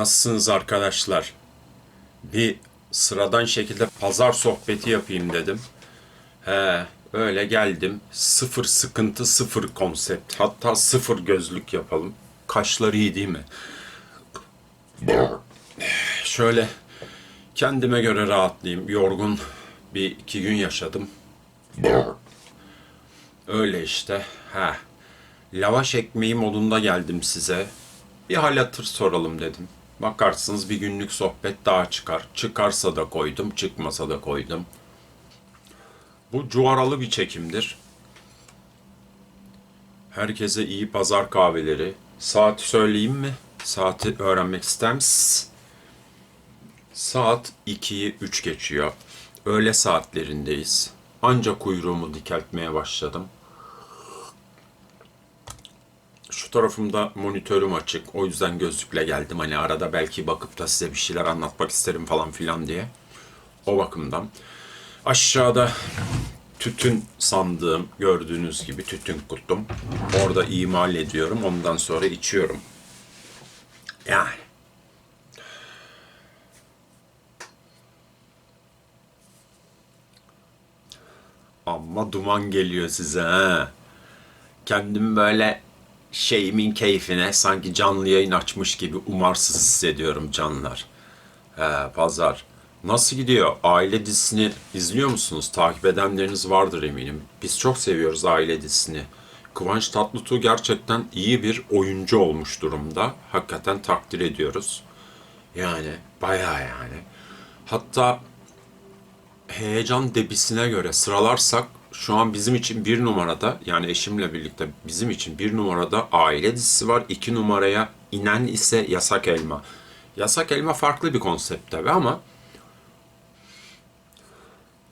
Nasılsınız arkadaşlar? Bir sıradan şekilde pazar sohbeti yapayım dedim. He, öyle geldim. Sıfır sıkıntı, sıfır konsept. Hatta sıfır gözlük yapalım. Kaşlar iyi değil mi? Şöyle kendime göre rahatlayayım. Yorgun bir iki gün yaşadım. Öyle işte. Ha. Lavaş ekmeği modunda geldim size. Bir hal hatır soralım dedim. Bakarsınız bir günlük sohbet daha çıkar. Çıkarsa da koydum, çıkmasa da koydum. Bu cuvaralı bir çekimdir. Herkese iyi pazar kahveleri. Saat söyleyeyim mi? Saati öğrenmek ister misiniz? Saat 2'yi 3 geçiyor. Öğle saatlerindeyiz. Ancak kuyruğumu dikeltmeye başladım. Şu tarafımda monitörüm açık. O yüzden gözlükle geldim. Hani arada belki bakıp da size bir şeyler anlatmak isterim falan filan diye. O bakımdan. Aşağıda tütün sandığım gördüğünüz gibi tütün kutum. Orada imal ediyorum. Ondan sonra içiyorum. Yani. Amma duman geliyor size ha. Kendim böyle şeyimin keyfine sanki canlı yayın açmış gibi umarsız hissediyorum canlar. He, pazar. Nasıl gidiyor? Aile dizisini izliyor musunuz? Takip edenleriniz vardır eminim. Biz çok seviyoruz aile dizisini. Kıvanç Tatlıtuğ gerçekten iyi bir oyuncu olmuş durumda. Hakikaten takdir ediyoruz. Yani bayağı yani. Hatta heyecan debisine göre sıralarsak şu an bizim için bir numarada yani eşimle birlikte bizim için bir numarada aile dizisi var. İki numaraya inen ise Yasak Elma. Yasak Elma farklı bir konsept tabi ama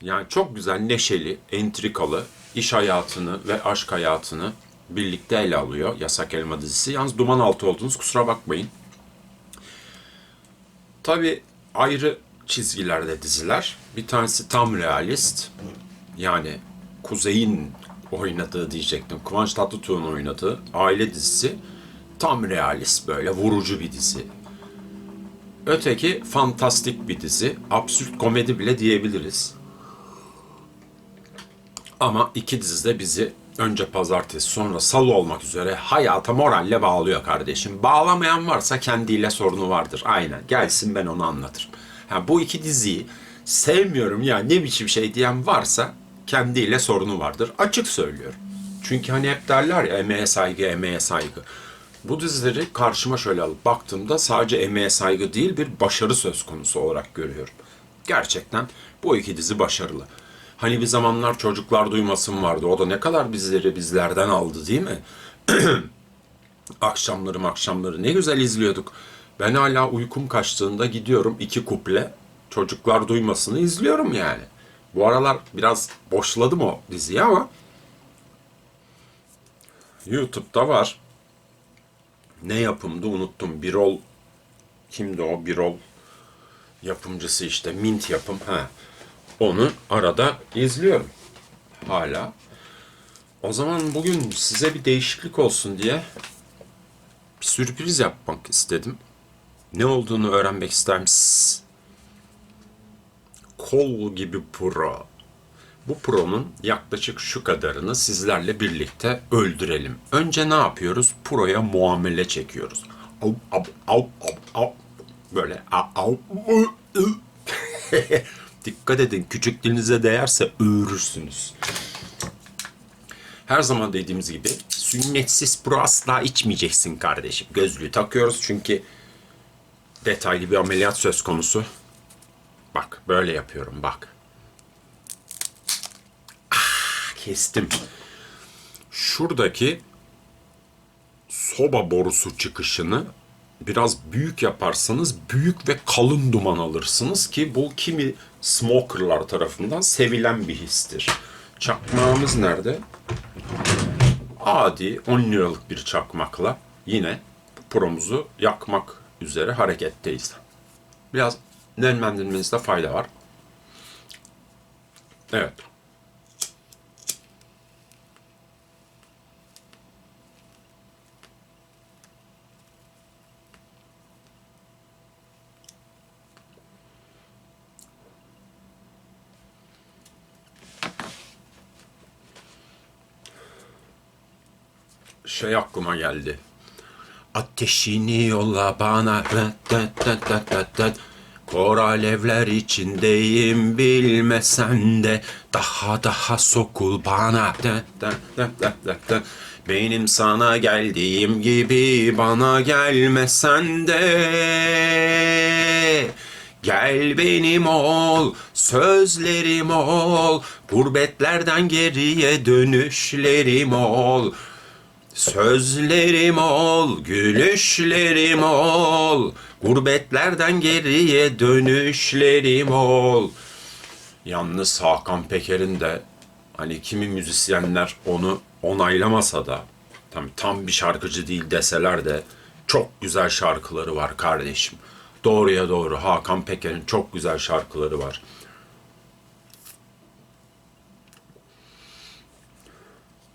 yani çok güzel, neşeli, entrikalı iş hayatını ve aşk hayatını birlikte ele alıyor Yasak Elma dizisi. Yalnız duman altı oldunuz kusura bakmayın. Tabi ayrı çizgilerde diziler. Bir tanesi tam realist. Yani Kuzey'in oynadığı diyecektim. Kıvanç Tatlıtuğ'un oynadığı aile dizisi. Tam realist böyle vurucu bir dizi. Öteki fantastik bir dizi. Absürt komedi bile diyebiliriz. Ama iki dizi de bizi önce pazartesi sonra salı olmak üzere hayata moralle bağlıyor kardeşim. Bağlamayan varsa kendiyle sorunu vardır. Aynen gelsin ben onu anlatırım. Ha, bu iki diziyi sevmiyorum ya ne biçim şey diyen varsa kendiyle sorunu vardır. Açık söylüyorum. Çünkü hani hep derler ya emeğe saygı, emeğe saygı. Bu dizileri karşıma şöyle alıp baktığımda sadece emeğe saygı değil bir başarı söz konusu olarak görüyorum. Gerçekten bu iki dizi başarılı. Hani bir zamanlar çocuklar duymasın vardı. O da ne kadar bizleri bizlerden aldı değil mi? akşamları akşamları ne güzel izliyorduk. Ben hala uykum kaçtığında gidiyorum iki kuple çocuklar duymasını izliyorum yani. Bu aralar biraz boşladım o diziyi ama YouTube'da var. Ne yapımdı unuttum. Birol kimdi o Birol yapımcısı işte Mint yapım ha. Onu arada izliyorum. Hala. O zaman bugün size bir değişiklik olsun diye bir sürpriz yapmak istedim. Ne olduğunu öğrenmek ister misiniz? Kol gibi pro. Bu pro'nun yaklaşık şu kadarını sizlerle birlikte öldürelim. Önce ne yapıyoruz? Pro'ya muamele çekiyoruz. Au, au, au, au, au. Böyle ı, ı. Dikkat edin küçük dilinize değerse öğürürsünüz. Her zaman dediğimiz gibi sünnetsiz pro asla içmeyeceksin kardeşim. Gözlüğü takıyoruz çünkü detaylı bir ameliyat söz konusu. Bak böyle yapıyorum bak. Ah, kestim. Şuradaki soba borusu çıkışını biraz büyük yaparsanız büyük ve kalın duman alırsınız ki bu kimi smokerlar tarafından sevilen bir histir. Çakmağımız nerede? Adi 10 liralık bir çakmakla yine promuzu yakmak üzere hareketteyiz. Biraz değerlendirmenizde fayda var. Evet. şey aklıma geldi. Ateşini yolla bana. Dıt dıt dıt dıt dıt. Kor alevler içindeyim bilmesen de daha daha sokul bana. Tat, tat, tat, tat, tat, tat. Benim sana geldiğim gibi bana gelmesen de Gel benim ol, sözlerim ol, gurbetlerden geriye dönüşlerim ol. Sözlerim ol, gülüşlerim ol, gurbetlerden geriye dönüşlerim ol. Yalnız Hakan Peker'in de hani kimi müzisyenler onu onaylamasa da tam, tam bir şarkıcı değil deseler de çok güzel şarkıları var kardeşim. Doğruya doğru Hakan Peker'in çok güzel şarkıları var.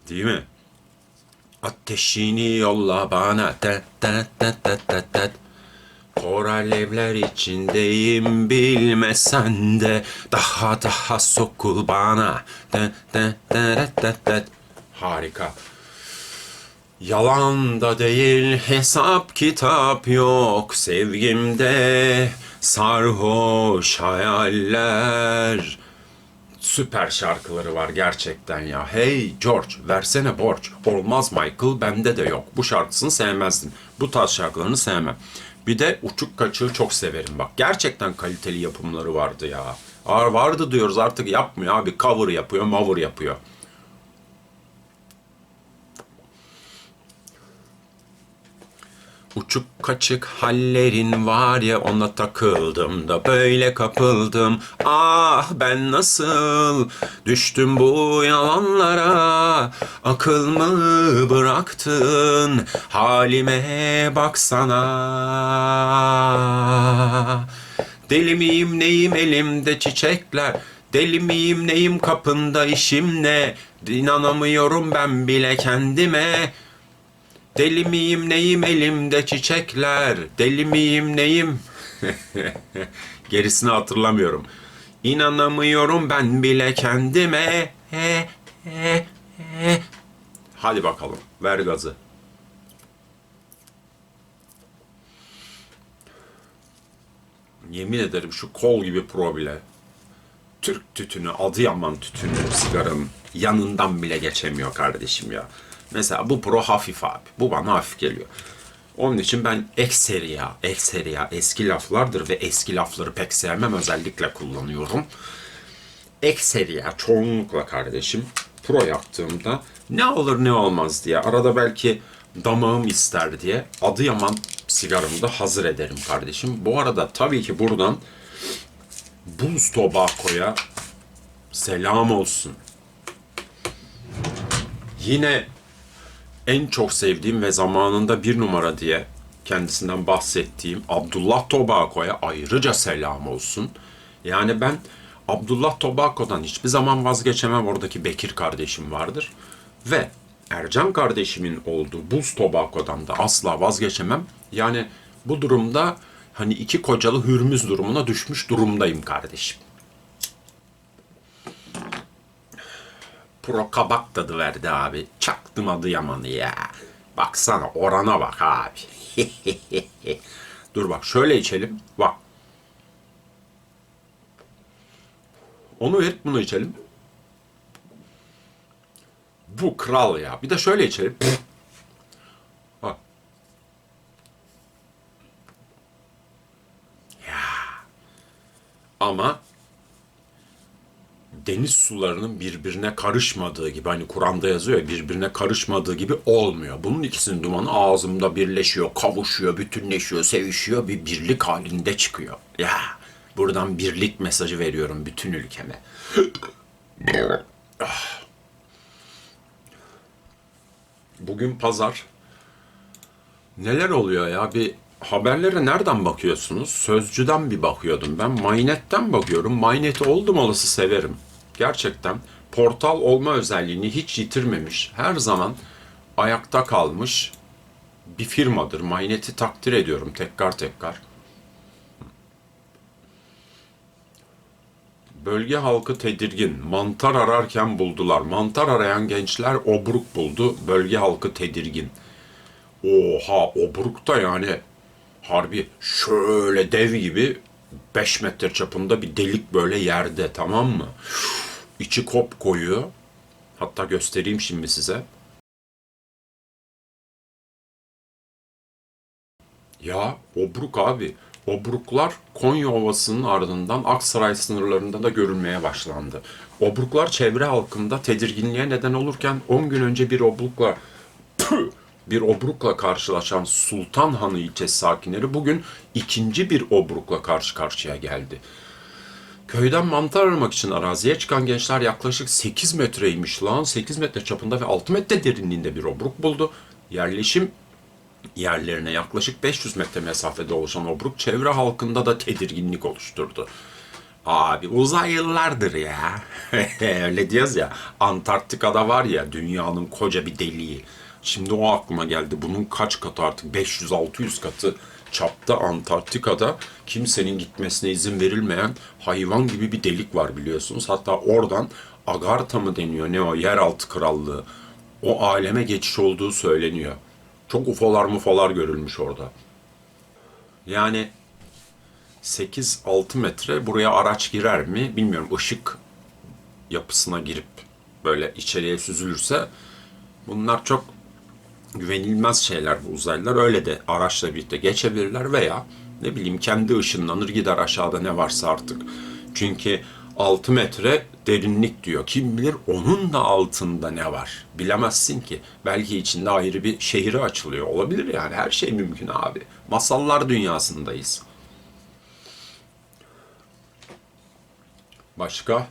Değil mi? Ateşini yolla bana tet tet tet tet tet tet. Kor alevler içindeyim bilmesen de daha daha sokul bana. Tet tet tet tet tet. Harika. Yalan da değil hesap kitap yok sevgimde sarhoş hayaller. Süper şarkıları var gerçekten ya. Hey George versene borç. Olmaz Michael bende de yok. Bu şarkısını sevmezdim. Bu tarz şarkılarını sevmem. Bir de uçuk kaçığı çok severim bak. Gerçekten kaliteli yapımları vardı ya. Aa, vardı diyoruz artık yapmıyor abi. Cover yapıyor, mover yapıyor. Uçuk kaçık hallerin var ya ona takıldım da böyle kapıldım. Ah ben nasıl düştüm bu yalanlara? Akıl mı bıraktın? Halime baksana. Deli miyim neyim elimde çiçekler? Deli miyim neyim kapında işim ne? İnanamıyorum ben bile kendime Deli miyim neyim elimde çiçekler? Deli miyim neyim? Gerisini hatırlamıyorum. İnanamıyorum ben bile kendime. He, he, he. Hadi bakalım ver gazı. Yemin ederim şu kol gibi pro bile Türk tütünü, Adıyaman tütünü sigaranın yanından bile geçemiyor kardeşim ya. Mesela bu pro hafif abi. Bu bana hafif geliyor. Onun için ben ekseri ya, ekseri ya eski laflardır ve eski lafları pek sevmem özellikle kullanıyorum. Ekseri ya çoğunlukla kardeşim pro yaptığımda ne olur ne olmaz diye arada belki damağım ister diye Adıyaman sigaramı da hazır ederim kardeşim. Bu arada tabii ki buradan Buz Tobacco'ya selam olsun. Yine en çok sevdiğim ve zamanında bir numara diye kendisinden bahsettiğim Abdullah Tobacco'ya ayrıca selam olsun. Yani ben Abdullah Tobacco'dan hiçbir zaman vazgeçemem. Oradaki Bekir kardeşim vardır. Ve Ercan kardeşimin olduğu Buz Tobacco'dan da asla vazgeçemem. Yani bu durumda hani iki kocalı hürmüz durumuna düşmüş durumdayım kardeşim. Pro kabak tadı verdi abi. Çaktım adı yamanı ya. Baksana orana bak abi. Dur bak şöyle içelim. Bak. Onu verip bunu içelim. Bu kral ya. Bir de şöyle içelim. Bak. Ya. Ama deniz sularının birbirine karışmadığı gibi hani Kur'an'da yazıyor ya birbirine karışmadığı gibi olmuyor. Bunun ikisinin dumanı ağzımda birleşiyor, kavuşuyor, bütünleşiyor, sevişiyor, bir birlik halinde çıkıyor. Ya buradan birlik mesajı veriyorum bütün ülkeme. Bugün pazar. Neler oluyor ya? Bir haberlere nereden bakıyorsunuz? Sözcüden bir bakıyordum ben. Mynet'ten bakıyorum. Mynet'i oldum olası severim. Gerçekten portal olma özelliğini hiç yitirmemiş. Her zaman ayakta kalmış bir firmadır. Mynet'i takdir ediyorum tekrar tekrar. Bölge halkı tedirgin. Mantar ararken buldular. Mantar arayan gençler obruk buldu. Bölge halkı tedirgin. Oha obruk da yani harbi şöyle dev gibi 5 metre çapında bir delik böyle yerde tamam mı? İçi kop koyu. Hatta göstereyim şimdi size. Ya Obruk abi. Obruklar Konya Ovası'nın ardından Aksaray sınırlarında da görülmeye başlandı. Obruklar çevre halkında tedirginliğe neden olurken 10 gün önce bir obrukla Püh! Bir obrukla karşılaşan Sultan Hanı ilçesi sakinleri bugün ikinci bir obrukla karşı karşıya geldi. Köyden mantar aramak için araziye çıkan gençler yaklaşık 8 metreymiş lan. 8 metre çapında ve 6 metre derinliğinde bir obruk buldu. Yerleşim yerlerine yaklaşık 500 metre mesafede oluşan obruk çevre halkında da tedirginlik oluşturdu. Abi uzaylılardır ya. Öyle diyoruz ya. Antarktika'da var ya dünyanın koca bir deliği. Şimdi o aklıma geldi. Bunun kaç katı artık 500-600 katı çapta Antarktika'da kimsenin gitmesine izin verilmeyen hayvan gibi bir delik var biliyorsunuz. Hatta oradan Agartha mı deniyor ne o yeraltı krallığı. O aleme geçiş olduğu söyleniyor. Çok ufolar mufolar görülmüş orada. Yani 8-6 metre buraya araç girer mi bilmiyorum. Işık yapısına girip böyle içeriye süzülürse bunlar çok güvenilmez şeyler bu uzaylılar. Öyle de araçla birlikte geçebilirler veya ne bileyim kendi ışınlanır gider aşağıda ne varsa artık. Çünkü 6 metre derinlik diyor. Kim bilir onun da altında ne var. Bilemezsin ki. Belki içinde ayrı bir şehri açılıyor. Olabilir yani her şey mümkün abi. Masallar dünyasındayız. Başka?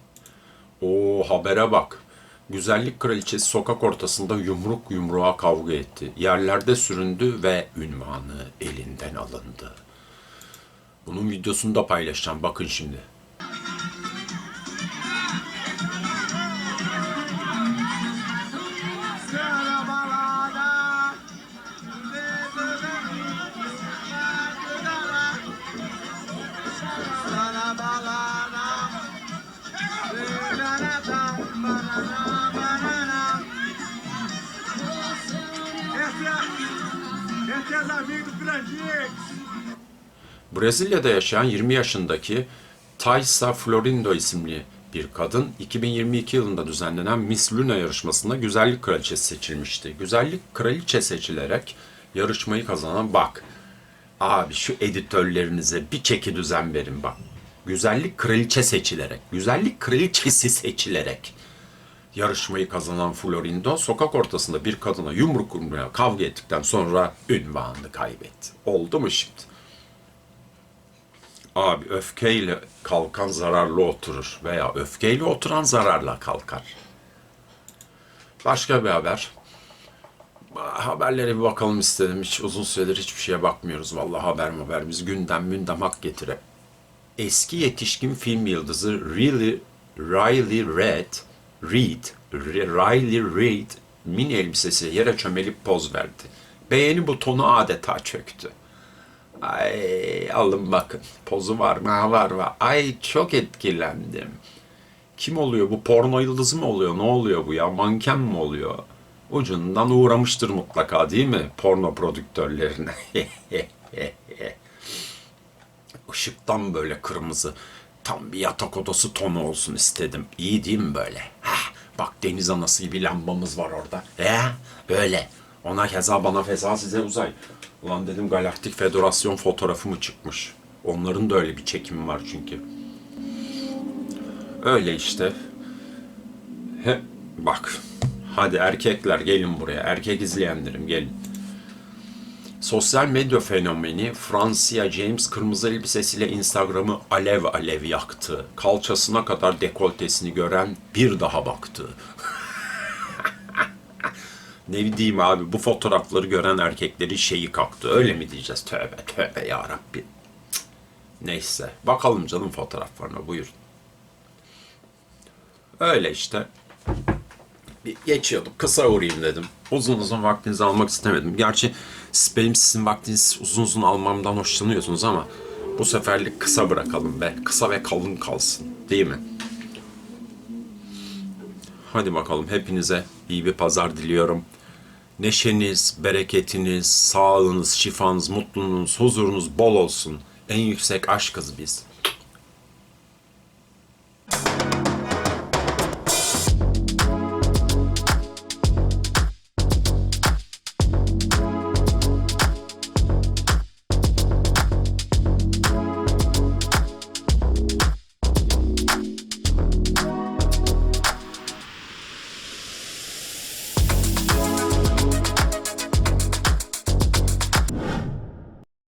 O habere bak. Güzellik kraliçesi sokak ortasında yumruk yumruğa kavga etti. Yerlerde süründü ve ünvanı elinden alındı. Bunun videosunu da paylaşacağım. Bakın şimdi. Brezilya'da yaşayan 20 yaşındaki Thaisa Florindo isimli bir kadın 2022 yılında düzenlenen Miss Luna yarışmasında güzellik kraliçesi seçilmişti. Güzellik kraliçe seçilerek yarışmayı kazanan bak. Abi şu editörlerinize bir çeki düzen verin bak. Güzellik kraliçe seçilerek, güzellik kraliçesi seçilerek yarışmayı kazanan Florindo sokak ortasında bir kadına yumruk yumruğa kavga ettikten sonra ünvanını kaybetti. Oldu mu şimdi? Abi öfkeyle kalkan zararlı oturur veya öfkeyle oturan zararla kalkar. Başka bir haber. Haberlere bir bakalım istedim. Hiç uzun süredir hiçbir şeye bakmıyoruz. Vallahi haber haber. Biz gündem gündem hak getire. Eski yetişkin film yıldızı Riley, Riley Reid, Reid, Riley Reid mini elbisesi yere çömelip poz verdi. Beğeni butonu adeta çöktü. Ay alın bakın. Pozu var mı? Ha, var var. Ay çok etkilendim. Kim oluyor? Bu porno yıldızı mı oluyor? Ne oluyor bu ya? Manken mi oluyor? Ucundan uğramıştır mutlaka değil mi? Porno prodüktörlerine. Işıktan böyle kırmızı. Tam bir yatak odası tonu olsun istedim. İyi değil mi böyle? Heh, bak deniz anası gibi lambamız var orada. Ya böyle. Ona keza bana feza size uzay. Ulan dedim Galaktik Federasyon fotoğrafı mı çıkmış? Onların da öyle bir çekimi var çünkü. Öyle işte. He, bak. Hadi erkekler gelin buraya. Erkek izleyenlerim gelin. Sosyal medya fenomeni Francia James kırmızı elbisesiyle Instagram'ı alev alev yaktı. Kalçasına kadar dekoltesini gören bir daha baktı. ne diyeyim abi bu fotoğrafları gören erkekleri şeyi kalktı. Öyle mi diyeceğiz? Tövbe tövbe ya Rabbi. Neyse. Bakalım canım fotoğraflarına buyurun. Öyle işte. Bir geçiyorduk. Kısa uğrayayım dedim. Uzun uzun vaktinizi almak istemedim. Gerçi benim sizin vaktiniz uzun uzun almamdan hoşlanıyorsunuz ama bu seferlik kısa bırakalım be. Kısa ve kalın kalsın. Değil mi? Hadi bakalım hepinize iyi bir pazar diliyorum. Neşeniz, bereketiniz, sağlığınız, şifanız, mutluluğunuz, huzurunuz bol olsun. En yüksek aşkız biz.